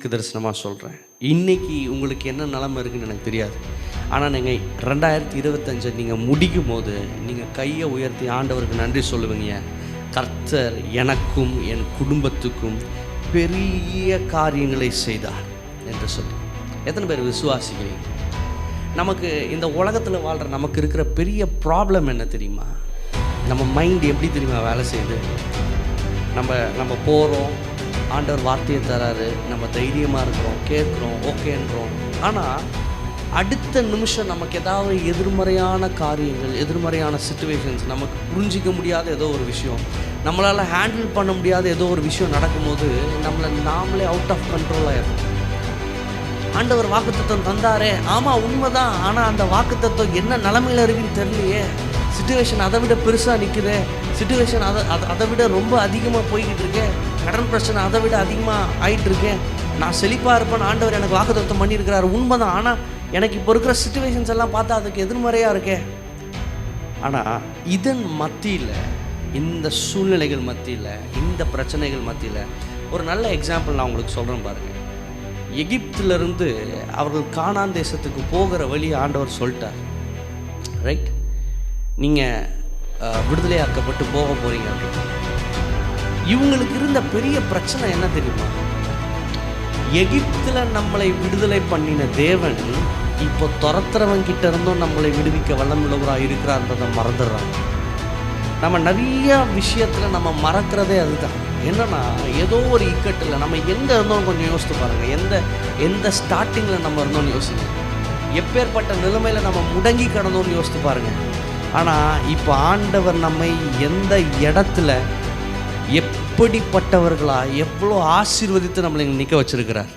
தீர்க்க தரிசனமாக சொல்கிறேன் இன்னைக்கு உங்களுக்கு என்ன நிலமை இருக்குன்னு எனக்கு தெரியாது. ஆனால் நீங்கள் ரெண்டாயிரத்தி இருபத்தஞ்சை நீங்கள் முடிக்கும் போது நீங்கள் கையை உயர்த்தி ஆண்டவருக்கு நன்றி சொல்லுவீங்க. கர்த்தர் எனக்கும் என் குடும்பத்துக்கும் பெரிய காரியங்களை செய்தார் என்று சொல்லி. எத்தனை பேர் விசுவாசிக்கிறீங்க? நமக்கு இந்த உலகத்தில் வாழ்கிற நமக்கு இருக்கிற பெரிய ப்ராப்ளம் என்ன தெரியுமா? நம்ம மைண்ட் எப்படி தெரியுமா வேலை செய்யுது? நம்ம நம்ம போகிறோம் ஆண்டவர் வார்த்தையை தராரு. நம்ம தைரியமாக இருக்கிறோம் கேட்குறோம் ஓகேன்றோம். ஆனால் அடுத்த நிமிஷம் நமக்கு ஏதாவது எதிர்மறையான காரியங்கள் எதிர்மறையான சுச்சுவேஷன்ஸ் நமக்கு புரிஞ்சிக்க முடியாத ஏதோ ஒரு விஷயம் நம்மளால் ஹேண்டில் பண்ண முடியாத ஏதோ ஒரு விஷயம் நடக்கும்போது நம்மளை நாமளே அவுட் ஆஃப் கண்ட்ரோல் ஆயிடும் ஆண்டவர் வாக்குத்தத்தம் தந்தாரே. ஆமாம் உண்மைதான். ஆனால் அந்த வாக்குத்தத்தம் என்ன நிலமையில இருக்குன்னு தெரியலையே. சுச்சுவேஷன் அதை விட பெருசாக நிற்குது சுச்சுவேஷன் அதை அதை அதை விட ரொம்ப அதிகமாக போய்கிட்டு இருக்கேன் கடன் பிரச்சனை அதை விட அதிகமாக ஆயிட்டு இருக்கேன் நான் செழிப்பாக இருப்பேன். ஆண்டவர் எனக்கு வாக்குத்தத்தம் உண்மை உண்மைதான். ஆனால் எனக்கு இப்போ இருக்கிற சுச்சுவேஷன்ஸ் எல்லாம் பார்த்தா அதுக்கு எதிர்மறையாக இருக்கே. ஆனால் இதன் மத்தியில் இந்த சூழ்நிலைகள் மத்தியில் இந்த பிரச்சனைகள் மத்தியில் ஒரு நல்ல எக்ஸாம்பிள் நான் உங்களுக்கு சொல்கிறேன் பாருங்கள் எகிப்திலிருந்து அவர்கள் காணான் தேசத்துக்கு போகிற வழி ஆண்டவர் சொல்லிட்டார். ரைட் நீங்கள் விடுதலையாக்கப்பட்டு போக போகிறீங்க அப்படின்னு இவங்களுக்கு இருந்த பெரிய பிரச்சனை என்ன தெரியுமா? எகிப்தில் நம்மளை விடுதலை பண்ணின தேவன் இப்போ துரத்துறவன் கிட்ட இருந்தும் நம்மளை விடுவிக்க வல்லமுள்ளவராக இருக்கிறான்றதை மறந்துடுறாங்க. நம்ம நிறைய விஷயத்தில் நம்ம மறக்கிறதே அதுதான். என்னன்னா ஏதோ ஒரு இக்கட்டில் நம்ம எங்கே இருந்தோம் கொஞ்சம் யோசித்து பாருங்கள் எந்த எந்த ஸ்டார்டிங்கில் நம்ம இருந்தோம்னு யோசிங்க. எப்பேற்பட்ட நிலைமையில் நம்ம முடங்கி கிடந்தோம்னு யோசித்து பாருங்கள் ஆனால் இப்போ ஆண்டவர் நம்மை எந்த இடத்துல எப்படிப்பட்டவர்களா? எவ்வளோ ஆசீர்வதித்து நம்மளை இங்கே நிற்க வச்சிருக்கிறார்?